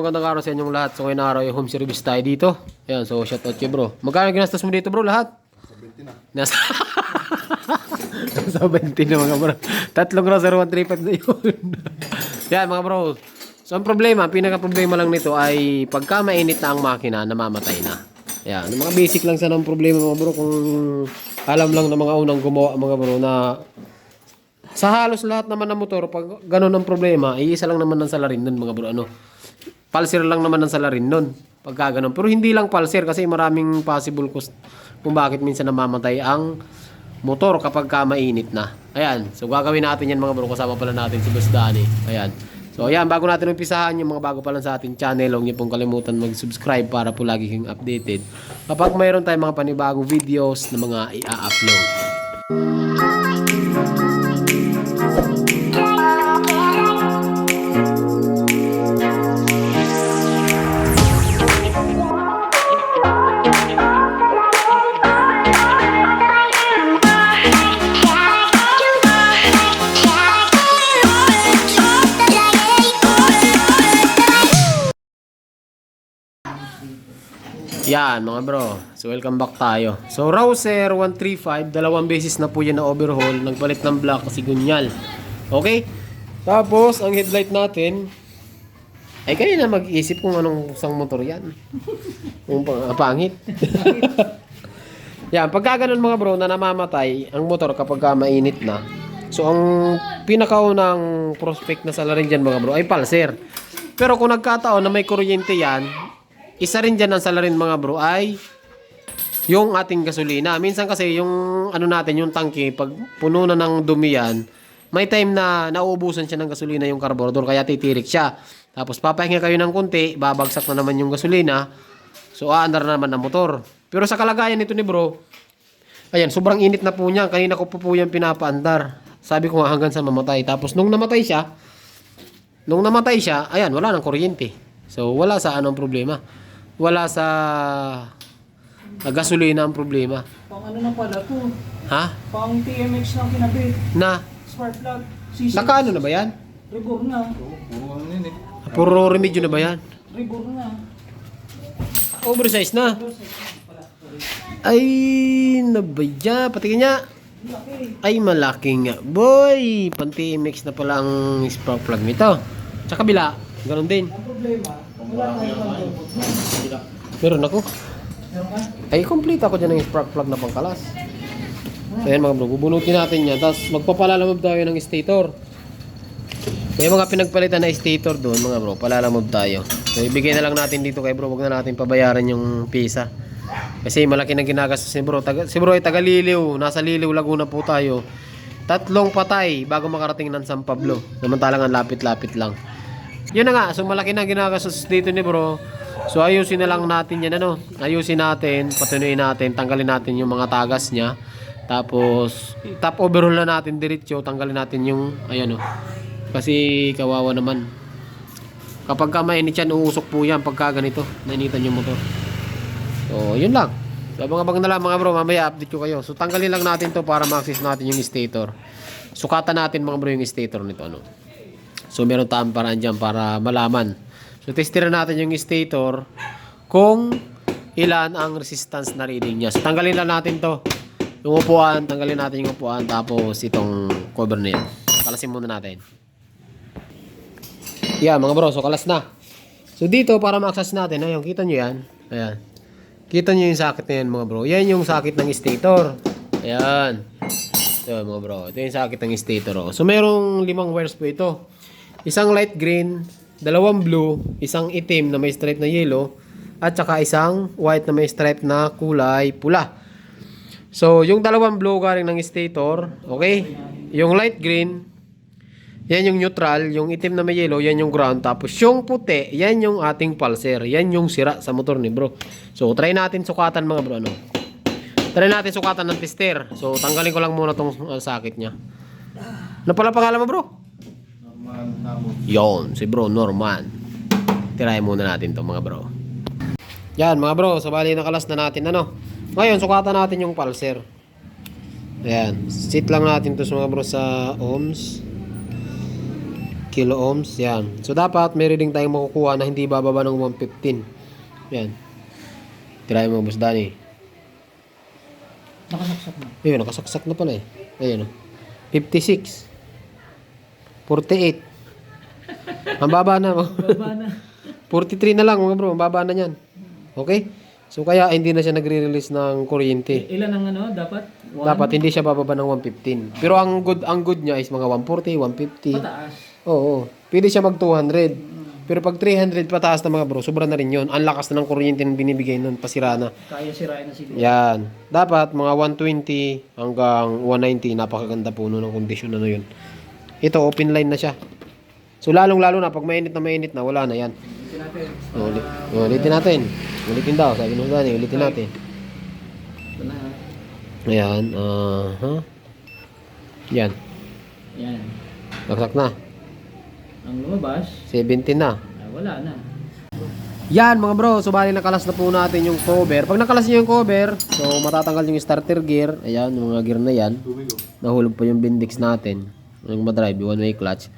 Magandang araw sa inyong lahat. So ngayon araw yung home service tayo dito. Ayan, so shout out kayo bro. Magkano ginastos mo dito bro lahat? 20 na. Nasa... Nasa 20 na mga bro. Tatlong grocer 135 na yun. Yan mga bro. So ang problema, ang pinaka problema lang nito ay pagka mainit na ang makina, namamatay na. Yan, mga basic lang sana ang problema mga bro kung alam lang ng mga unang gumawa mga bro na sa halos lahat naman ng motor, pag ganun ang problema, iisa lang naman ng salarin nun mga bro. Ano? Pulsar lang naman ng salarin nun. Pagka ganun. Pero hindi lang pulsar kasi maraming possible cost kung bakit minsan namamatay ang motor kapag ka mainit na. Ayan. So gagawin natin yan mga bro. Kasama pala natin si Boss Danny. Ayan. So ayan, bago natin umpisahan yung mga bago pa lang sa ating channel, huwag niyo pong kalimutan mag-subscribe para po lagi kayong updated. Kapag mayroon tayong mga panibagong videos na mga i-upload. Yan mga bro. So welcome back tayo. So Rouser 135, dalawang beses na po yan na overhaul. Nagpalit ng black kasi gunyal. Okay? Tapos ang headlight natin ay kayo na mag-isip kung anong isang motor yan. Kung pang, ah, pangit. yan, pagka ganun mga bro na namamatay ang motor kapag ka mainit na. So ang pinakaunang prospect na salarin dyan mga bro ay pulser. Pero kung nagkataon na may kuryente yan, isa rin dyan ang salarin mga bro ay yung ating gasolina. Minsan kasi yung ano natin, yung tangke, pag puno na ng dumi yan, may time na nauubusan siya ng gasolina yung carburetor kaya titirik siya. Tapos papahinga kayo ng konti, babagsak na naman yung gasolina. So aandar na naman ang motor. Pero sa kalagayan nito ni bro, ayan, sobrang init na po niya. Kanina ko po po yan pinapaandar. Sabi ko nga hanggang sa mamatay. Tapos nung namatay siya, nung namatay siya, ayan, wala nang kuryente. So wala sa anong problema. Wala sa gasolina ang problema. Pang ano na pala to? Ha? Pang TMX lang kinabit. Na? Spark plug. CC. Nakaano na ba yan? Ribor na. Puro ano yun eh. Ah, Puro remedyo na ba yan? Ribor na. Oversize na. Ay, nabaya. Patingin niya. Ay, malaki nga. Boy, panti mix na pala ang spark plug nito. Sa kabila, ganun din. Ang problema, Meron ako. Ay, complete ako dyan ng spark plug na pangkalas. So, yan mga bro, bubunutin natin yan. Tapos, magpapalalamove tayo ng stator. May mga pinagpalitan na stator doon, mga bro. Palalamove tayo. So, ibigay na lang natin dito kay bro. Huwag na natin pabayaran yung pisa. Kasi malaki na ginagastos si bro. Taga, si bro ay taga Liliw. Nasa Liliw, Laguna po tayo. Tatlong patay bago makarating ng San Pablo. Samantalang ang lapit-lapit lang. Yun na nga, so malaki na ginagastos dito ni bro. So ayusin na lang natin yan ano. Ayusin natin, patunuin natin, tanggalin natin yung mga tagas niya. Tapos top overhaul na natin diretso, tanggalin natin yung ayan oh. Kasi kawawa naman. Kapag ka mainit yan, uusok po yan pagka ganito. Nainitan yung motor. So, yun lang. So, abang-abang na lang mga bro, mamaya update ko kayo. So, tanggalin lang natin to para ma-access natin yung stator. Sukatan natin mga bro yung stator nito. Ano? So, meron tayong paraan dyan para malaman. So, testiran natin yung stator kung ilan ang resistance na reading niya. So, tanggalin lang natin to. Yung upuan, tanggalin natin yung upuan. Tapos, itong cover na yan. Kalasin muna natin. Yan, mga bro. So, kalas na. So, dito, para ma-access natin, ayun, kita nyo yan. Ayan. Kita nyo yung sakit na yan, mga bro. Yan yung sakit ng stator. Ayan. Ito, mga bro. Ito yung sakit ng stator. Oh. So, merong limang wires po ito. Isang light green, dalawang blue, isang itim na may stripe na yellow, at saka isang white na may stripe na kulay pula. So, yung dalawang blue galing ng stator, okay? Yung light green, yan yung neutral, yung itim na may yellow, yan yung ground. Tapos yung puti, yan yung ating pulser. Yan yung sira sa motor ni bro. So, try natin sukatan mga bro. Ano? Try natin sukatan ng tester. So, tanggalin ko lang muna tong uh, sakit niya. Ano pala mo bro? Yon, si bro Norman. Tirahin muna natin to mga bro. Yan mga bro, so bali nakalas na natin ano. Ngayon, sukatan natin yung pulser. Ayan, sit lang natin to mga bro sa ohms. kilo ohms. Yan. So dapat may reading tayong makukuha na hindi bababa ng 115. Yan. Tirahin mo, Boss Danny. Nakasaksak na. Ayun, nakasaksak na pala eh. Ayun. oh. 56. 48. Ang baba na. oh. Baba na. 43 na lang mga bro. Ang baba na yan. Okay? So kaya hindi na siya nagre-release ng kuryente. Ilan ang ano, dapat? One? Dapat hindi siya bababa ng 115. Pero ang good ang good niya is mga 140, 150. Pataas. Oo. oo. Pwede siya mag 200. Pero pag 300 pataas na mga bro, sobra na rin yun. Ang lakas na ng kuryente na binibigay nun, pasira na. Kaya sirain na siguro. Yan. Dapat mga 120 hanggang 190, napakaganda po nun ng kondisyon ano yun. Ito, open line na siya. So lalong lalo na, pag mainit na mainit na, wala na yan. Ito natin. Ulit, o, ulitin natin. Ulitin daw, sabi nung gani, ulitin natin. Ayan, ah, ha? Yan, Yan. naksak na. Ang lumabas, 17 na. ah, wala na. Yan mga bro, so bali nakalas na po natin yung cover. Pag nakalas nyo yung cover, so matatanggal yung starter gear. Ayan, yung mga gear na yan. Nahulog pa yung bindix natin. Yung madrive, one way clutch.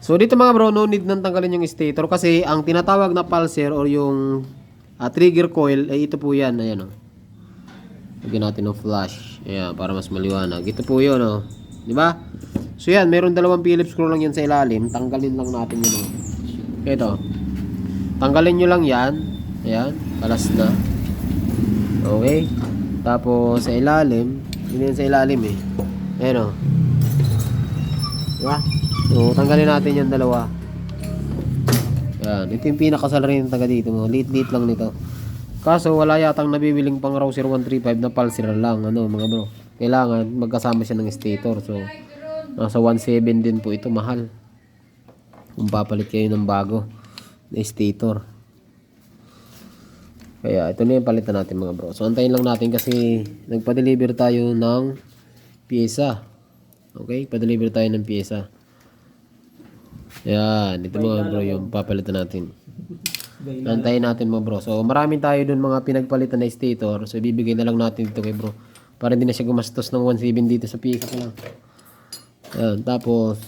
So dito mga bro, no need nang tanggalin yung stator kasi ang tinatawag na pulser or yung ah, trigger coil, ay ito po yan. Ayan. Oh. Lagyan natin ng flash. Ayan, para mas maliwanag. Ito po yun o. Di ba? So yan, meron dalawang Phillips screw lang yan sa ilalim. Tanggalin lang natin yun o. Ito. Tanggalin nyo lang yan. Ayan, kalas na. Okay. Tapos sa ilalim, yan sa ilalim eh. Ayan o. Diba? So, tanggalin natin yung dalawa. Yan. Ito yung pinakasalarin ng taga dito. Mga lit-lit lang nito. Kaso, wala yatang nabibiling pang Rouser 135 na pulsar lang. Ano, mga bro. Kailangan magkasama siya ng stator. So, nasa 1.7 din po ito. Mahal. Kung papalit kayo ng bago na stator. Kaya, ito na yung palitan natin mga bro. So, antayin lang natin kasi nagpa-deliver tayo ng pyesa. Okay? Pa-deliver tayo ng pyesa. Yan. Ito mga bro yung papalitan natin. Antayin natin mga bro. So, maraming tayo dun mga pinagpalitan na stator. So, ibibigay na lang natin dito kay bro. Para hindi na siya gumastos ng 1.7 dito sa pyesa ko lang. Yan. Tapos,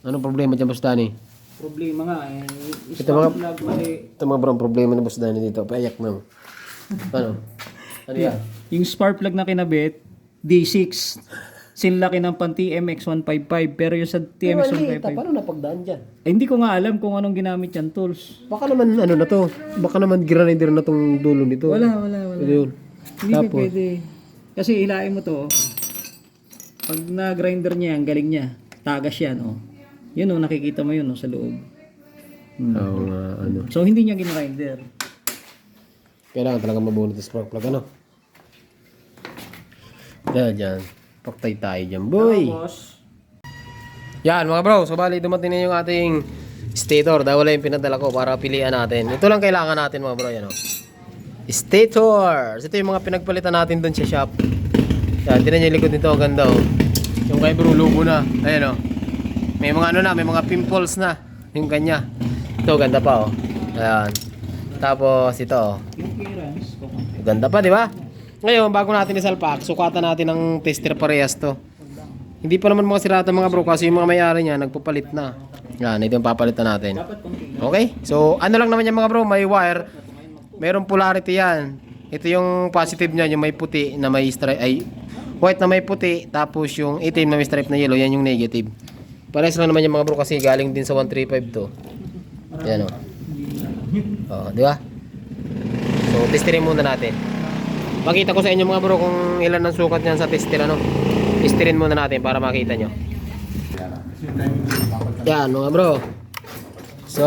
anong problema dyan, Boss Danny? Problema nga eh. Ito mga-. Ito mga bro, problema ng Boss Danny dito. Payak na. Ano? Ano yan? Yung spark plug na kinabit, D6. Sinlaki ng pan TMX155 pero yung sa Pero maliit, ah. TMX155 paano napagdaan dyan? eh, hindi ko nga alam kung anong ginamit yan tools. Baka naman ano na to. Baka naman grinder na tong dulo nito. Wala, wala, wala. Ito yun. Hindi Tapos? pwede. Kasi hilain mo to. Pag na-grinder niya, ang galing niya. Tagas yan, oh. Yun, oh, nakikita mo yun, oh, sa loob. Hmm. Oo nga, ano. So, hindi niya ginrinder. Kailangan talaga mabunot yung spark plug, ano? Yan, dyan. Paktay tayo dyan, boy. Tapos, Yan, mga bro. So, bali, dumating na yung ating stator. Dahil wala yung pinadala ko para pilihan natin. Ito lang kailangan natin, mga bro. Yan, oh. Stator. Ito yung mga pinagpalitan natin doon sa shop. Yan, tinan yung likod nito. Ang ganda, oh. Yung kay bro, lubo na. Ayan, oh. May mga ano na, may mga pimples na. Yung kanya. Ito, ganda pa, oh. Ayan. Tapos, ito, oh. kung Ganda pa, di ba? Ngayon, bago natin isalpak, sukatan natin ng tester parehas to. Hindi pa naman mga sirata mga bro kasi yung mga may-ari niya nagpapalit na. Yan, ito yung papalitan natin. Okay? So, ano lang naman yan mga bro, may wire. Merong polarity yan. Ito yung positive niya, yung may puti na may stripe, ay white na may puti, tapos yung itim na may stripe na yellow, yan yung negative. Parehas lang naman yung mga bro kasi galing din sa 135 to. Yan o. Oh, di ba? So, testerin muna natin. Pakita ko sa inyo mga bro kung ilan ang sukat niyan sa tester ano. Testerin muna natin para makita nyo. Yan mga bro. So,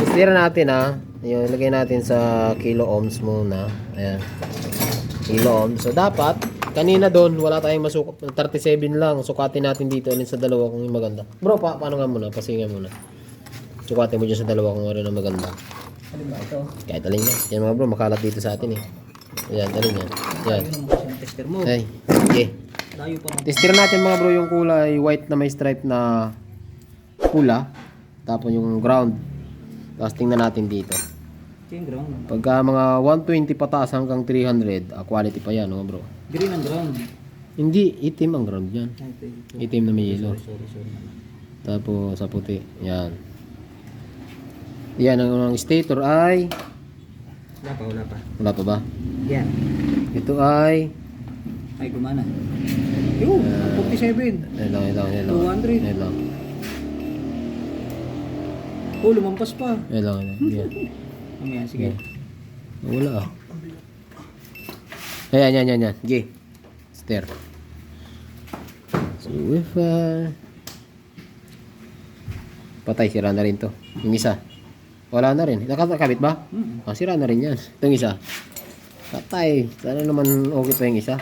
testerin natin ha. Ayun, ilagay natin sa kilo ohms muna. Ayan. Kilo ohms. So, dapat, kanina doon, wala tayong masukat. 37 lang. Sukatin natin dito. Alin sa dalawa kung yung maganda. Bro, pa paano nga muna? Pasinga muna. Sukatin mo dyan sa dalawa kung ano na maganda. Ano ba ito? Kahit alin yan. Yan mga bro, makalat dito sa atin eh. Ayan, alin yan. Yan. Yun naman kasi ang tester mo. Ay, okay. Layo pa. Tester natin mga bro yung kulay white na may stripe na pula. Tapos yung ground. Tapos tingnan natin dito. Ito yung ground. Pagka mga 120 pataas hanggang 300, ah, quality pa yan mga bro. Green ang ground. Hindi, itim ang ground yan. Ay, ito, ito. Itim na may yellow. Sorry, sorry. Tapos sa puti. Yan. Yan, ang, ang stator ay... Wala pa, wala pa. Wala pa ba? Yan. Ito ay... Ay, gumana. Yun, 47. Yan lang, yan lang, yan lang. 200. Yan lang. Oh, lumampas pa. Yan lang, yan lang. Mamaya, sige. Wala ah. Ayan, yan, yan, yan. G. Stair. So, if, uh, patay, sira na rin to. Yung isa. Wala na rin. Nakakabit ba? Hmm. Ah, sira na rin yan. Itong isa. Patay. Sana naman okay pa yung isa.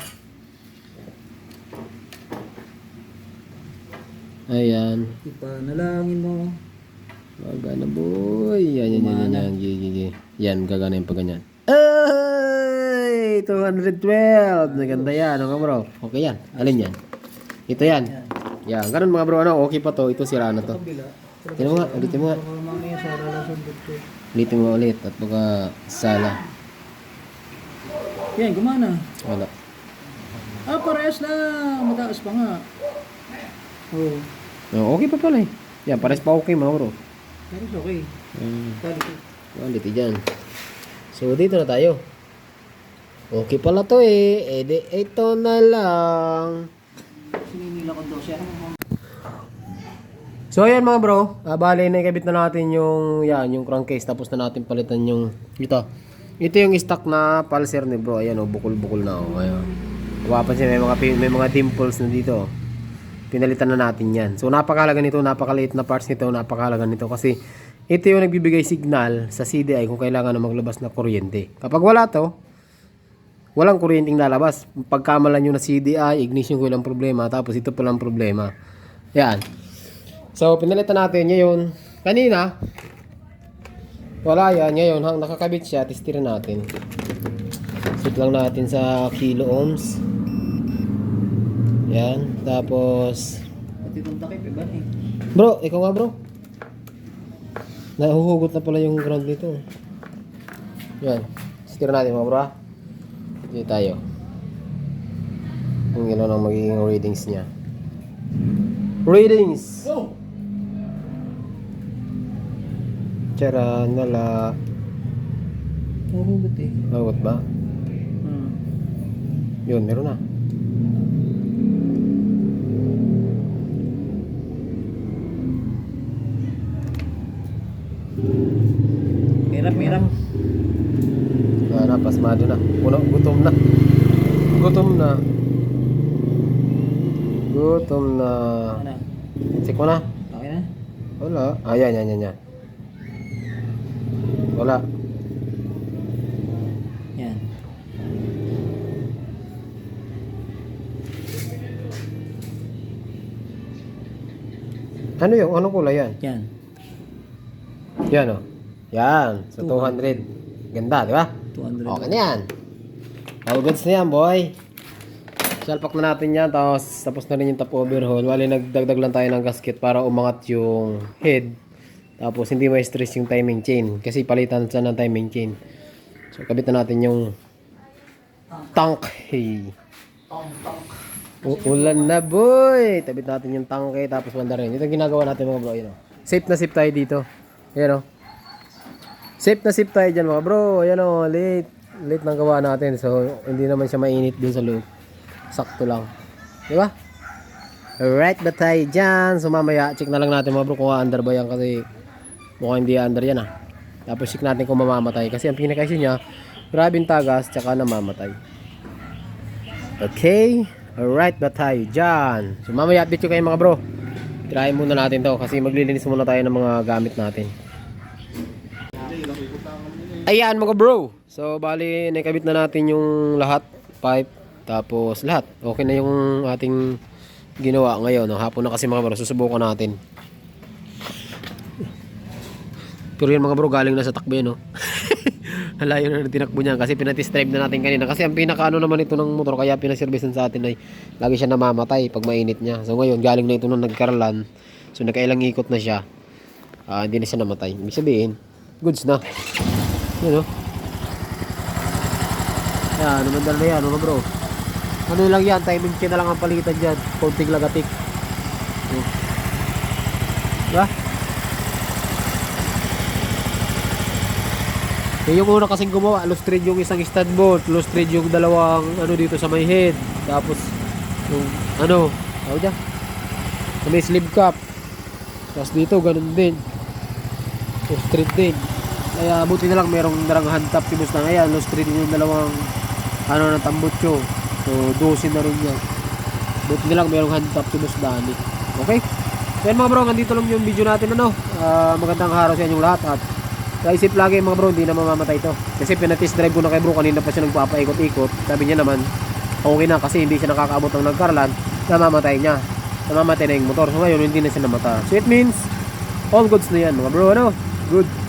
Ayan. Ipanalangin mo. Magana boy. Yan, yan, yan, yan, yan. G, G, G. Yan, gagana yung pag ganyan. Ay! 212! Naganda yan, ano ka bro? Okay yan. Alin yan? Ito yan. Yan, ganun mga bro, ano? Okay pa to. Ito sira na to. Tignan mo nga, ulitin mo nga. Mamaya sa lalasundot ko. Ulitin mo ulit. At baka sala. Yan, gumana. Wala. Ah, parehas na. Mataas pa nga. Oh. No, okay pa pala eh. Yan, pares pa okay mga bro. It's okay. Hmm. Quality. Quality dyan. So, dito na tayo. Okay pala to eh. Eh, di, ito na lang. Sininila ko daw siya. So ayan mga bro, ah, bale naikabit na natin yung yan, yung crankcase tapos na natin palitan yung ito. Ito yung stock na pulser ni bro. Ayan oh, bukol-bukol na oh. Ayan. Mapapansin may mga may mga dimples na dito. oh. Pinalitan na natin 'yan. So napakahalaga nito, napakaliit na parts nito, napakahalaga nito kasi ito yung nagbibigay signal sa CDI kung kailangan na maglabas na kuryente. Kapag wala to, walang kuryenteng lalabas. Pagkamalan nyo na CDI, ignition ko lang problema, tapos ito palang problema. Yan. So, pinalitan natin ngayon. Kanina, wala yan. Ngayon, hang nakakabit siya, testirin natin. Set lang natin sa kilo ohms. Yan. Tapos, Pati itong takip, iba eh. bro, ikaw nga bro. Nahuhugot na pala yung ground nito. Yan. Testirin natin mga bro. ha. Dito tayo. Kung ilan ang magiging readings niya. Readings! Go! Tara, nala. Mahugot eh. Bawat ba? Hmm. Yun, meron na. Hirap, hirap. Ah, na, pasmado na. Puno, gutom na. Gutom na. Gutom na. Ano? Check mo na. Okay na? Wala. Ah, yan, yan, yan, yan. Wala. Yan. Ano yung, anong kulay yan? Yan. Yan, oh. Yan. So, 200. Ganda, di ba? 200. Okay na yan. All goods na yan, boy. Salpak na natin yan. Tapos, tapos na rin yung top overhaul. Wali, nagdagdag lang tayo ng gasket para umangat yung head. Tapos, hindi ma-stress yung timing chain. Kasi palitan siya ng timing chain. So, kabit na natin yung tank. Hey. Uulan na, boy! Tabit natin yung tangke, tapos banda rin. Ito ginagawa natin mga bro. Yun, oh. Safe na safe tayo dito. Ayan, oh. Safe na safe tayo dyan mga bro. Ayan o, late. Late nang gawa natin. So, hindi naman siya mainit dun sa loob. Sakto lang. Di ba? Alright ba tayo dyan? So, mamaya, check na lang natin mga bro kung under ba yan kasi mukhang hindi under yan ah. Tapos check natin kung mamamatay. Kasi ang pinaka-issue niya, grabing tagas, tsaka namamatay. Okay? Alright ba tayo dyan? So, mamaya update ko kayo mga bro. Try muna natin to kasi maglilinis muna tayo ng mga gamit natin. Ayan mga bro. So bali nakabit na natin yung lahat pipe tapos lahat. Okay na yung ating ginawa ngayon. No? Hapon na kasi mga bro. Susubukan natin. Pero yan mga bro galing na sa takbo yan no. Halayo na tinakbo niya kasi pinatest drive na natin kanina. Kasi ang pinaka ano naman ito ng motor kaya pinaservicean sa atin ay lagi siya namamatay pag mainit niya. So ngayon galing na ito nung nagkaralan. So nakailang ikot na siya. Ah, hindi na siya namatay. Ibig sabihin, goods na. Yan o. Yan, numandal na yan, mga bro. Ano lang yan, timing chain na lang ang palitan dyan. Konting lagatik. Diba? Eh, yung una kasing gumawa, lustrade yung isang stud bolt, lustrade yung dalawang ano dito sa may head. Tapos yung ano, tawag dyan? Sa may sleeve cap. Tapos dito, ganun din. Lustrade din. Kaya buti na lang merong darang hand top si Mustang. Ayan, lustrade din yung dalawang ano ng tambutso. So, 12 na rin yan. Buti na lang merong hand top si Mustang. Okay? So mga bro, nandito lang yung video natin ano. Ah, magandang araw sa inyong lahat at Kaisip lagi mga bro, hindi na mamamatay to. Kasi pinatis drive ko na kay bro, kanina pa siya nagpapaikot-ikot. Sabi niya naman, okay na kasi hindi siya nakakaabot ng nagkarlan, namamatay niya. Namamatay na yung motor. So ngayon, hindi na siya namata. So it means, all goods na yan mga bro, ano? Good.